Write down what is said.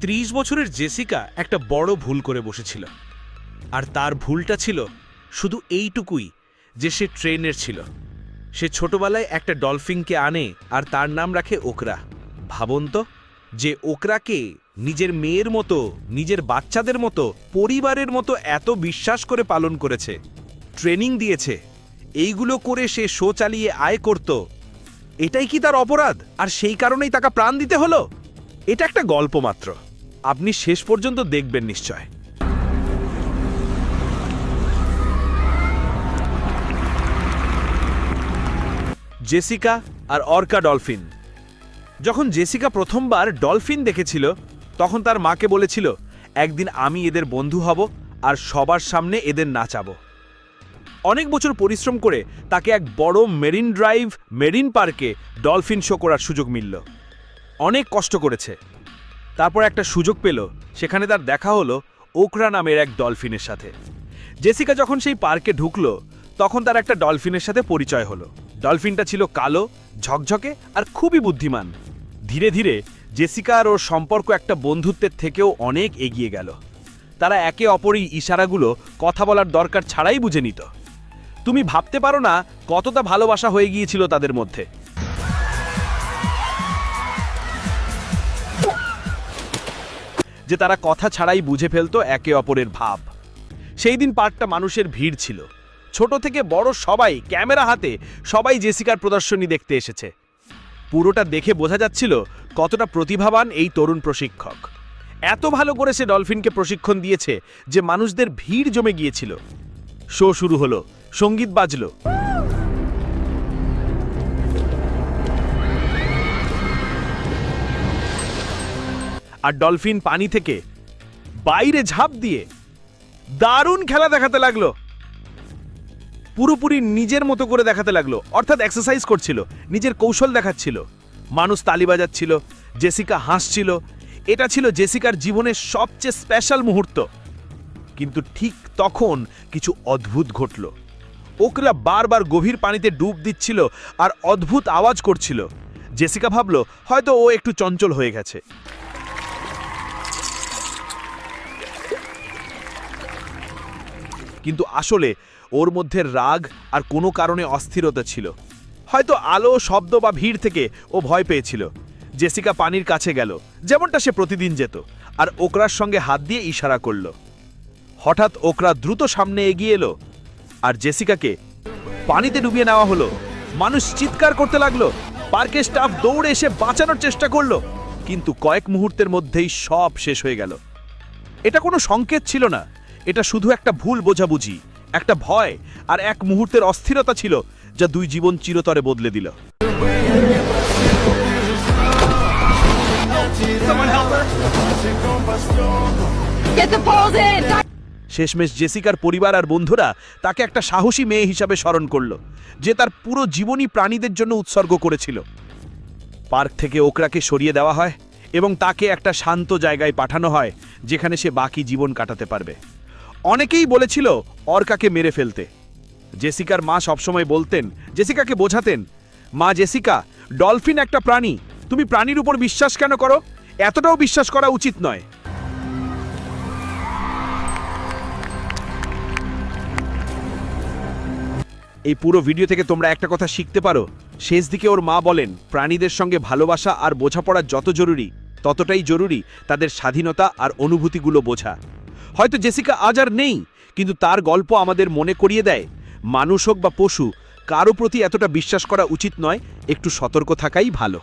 ত্রিশ বছরের জেসিকা একটা বড় ভুল করে বসেছিল। আর তার ভুলটা ছিল শুধু এইটুকুই যে সে ট্রেনের ছিল। সে ছোটবেলায় একটা ডলফিনকে আনে আর তার নাম রাখে ওকরা। ভাবুন তো, যে ওকরাকে নিজের মেয়ের মতো, নিজের বাচ্চাদের মতো, পরিবারের মতো এত বিশ্বাস করে পালন করেছে, ট্রেনিং দিয়েছে, এইগুলো করে সে শো চালিয়ে আয় করত। এটাই কি তার অপরাধ? আর সেই কারণেই তাকে প্রাণ দিতে হলো? এটা একটা গল্প মাত্র। আপনি শেষ পর্যন্ত দেখবেন নিশ্চয়। জেসিকা আর অর্কা ডলফিন। যখন জেসিকা প্রথমবার ডলফিন দেখেছিল, তখন তার মাকে বলেছিল, একদিন আমি এদের বন্ধু হব আর সবার সামনে এদের নাচাবো। অনেক বছর পরিশ্রম করে তাকে এক বড় মেরিন ড্রাইভ, মেরিন পার্কে ডলফিন শো করার সুযোগ মিলল। অনেক কষ্ট করেছে। তারপর একটা সুযোগ পেল, সেখানে তার দেখা হলো ওকরা নামের এক ডলফিনের সাথে। জেসিকা যখন সেই পার্কে ঢুকলো, তখন তার একটা ডলফিনের সাথে পরিচয় হলো। ডলফিনটা ছিল কালো, ঝকঝকে আর খুবই বুদ্ধিমান। ধীরে ধীরে জেসিকা আর ওর সম্পর্ক একটা বন্ধুত্বের থেকেও অনেক এগিয়ে গেল। তারা একে অপরই ইশারাগুলো কথা বলার দরকার ছাড়াই বুঝে নিত। তুমি ভাবতে পারো না কতটা ভালোবাসা হয়ে গিয়েছিল তাদের মধ্যে। যে তারা কথা ছাড়াই বুঝে ফেলতো একে অপরের ভাব। সেই দিন পার্কটা মানুষের ভিড় ছিল। ছোট থেকে বড় সবাই ক্যামেরা হাতে সবাই জেসিকার প্রদর্শনী দেখতে এসেছে। পুরোটা দেখে বোঝা যাচ্ছিল কতটা প্রতিভাবান এই তরুণ প্রশিক্ষক। এত ভালো করে সে ডলফিনকে প্রশিক্ষণ দিয়েছে যে মানুষদের ভিড় জমে গিয়েছিল। শো শুরু হলো, সংগীত বাজলো। আর ডলফিন পানি থেকে বাইরে ঝাঁপ দিয়ে দারুণ খেলা দেখাতে লাগল। পুরোপুরি নিজের মতো করে দেখাতে লাগল। অর্থাৎ এক্সারসাইজ করছিল, নিজের কৌশল দেখাচ্ছিল। মানুষ তালি বাজাচ্ছিল, জেসিকা হাসছিল। এটা ছিল জেসিকার জীবনের সবচেয়ে স্পেশাল মুহূর্ত। কিন্তু ঠিক তখন কিছু অদ্ভুত ঘটল। ওকরা বারবার গভীর পানিতে ডুব দিচ্ছিল আর অদ্ভুত আওয়াজ করছিল। জেসিকা ভাবল, হয়তো ও একটু চঞ্চল হয়ে গেছে। কিন্তু আসলে ওর মধ্যে রাগ আর কোনো কারণে অস্থিরতা ছিল। হয়তো আলো, শব্দ বা ভিড় থেকে ও ভয় পেয়েছিল। জেসিকা পানির কাছে গেল, যেমনটা সে প্রতিদিন যেত, আর ওকরার সঙ্গে হাত দিয়ে ইশারা করল। হঠাৎ ওকরা দ্রুত সামনে এগিয়ে এলো, আর জেসিকাকে পানিতে ডুবিয়ে নেওয়া হলো। মানুষ চিৎকার করতে লাগল, পার্কের স্টাফ দৌড়ে এসে বাঁচানোর চেষ্টা করল, কিন্তু কয়েক মুহূর্তের মধ্যেই সব শেষ হয়ে গেল। এটা কোনো সংকেত ছিল না। এটা শুধু একটা ভুল বোঝাবুঝি একটা ভয় আর এক মুহূর্তের অস্থিরতা ছিল যা দুই জীবন চিরতরে বদলে দিল! শেষমেশ জেসিকার পরিবার আর বন্ধুরা তাকে একটা সাহসী মেয়ে হিসাবে স্মরণ করল যে তার পুরো জীবনই প্রাণীদের জন্য উৎসর্গ করেছিল। পার্ক থেকে ওকরাকে সরিয়ে দেওয়া হয় এবং তাকে একটা শান্ত জায়গায় পাঠানো হয় যেখানে সে বাকি জীবন কাটাতে পারবে। অনেকেই বলেছিল অর্কাকে মেরে ফেলতে। জেসিকার মা সবসময় বলতেন, জেসিকাকে বোঝাতেন, মা জেসিকা, ডলফিন একটা প্রাণী, তুমি প্রাণীর উপর বিশ্বাস কেন করো? এতটাও বিশ্বাস করা উচিত নয়। এই পুরো ভিডিও থেকে তোমরা একটা কথা শিখতে পারো। শেষ দিকে ওর মা বলেন, প্রাণীদের সঙ্গে ভালোবাসা আর বোঝাপড়া যত জরুরি, ততটাই জরুরি তাদের স্বাধীনতা আর অনুভূতিগুলো বোঝা। হয়তো জেসিকা আজ আর নেই, কিন্তু তার গল্প আমাদের মনে করিয়ে দেয়, মানুষ হোক বা পশু, কারও প্রতি এতটা বিশ্বাস করা উচিত নয়, একটু সতর্ক থাকাই ভালো।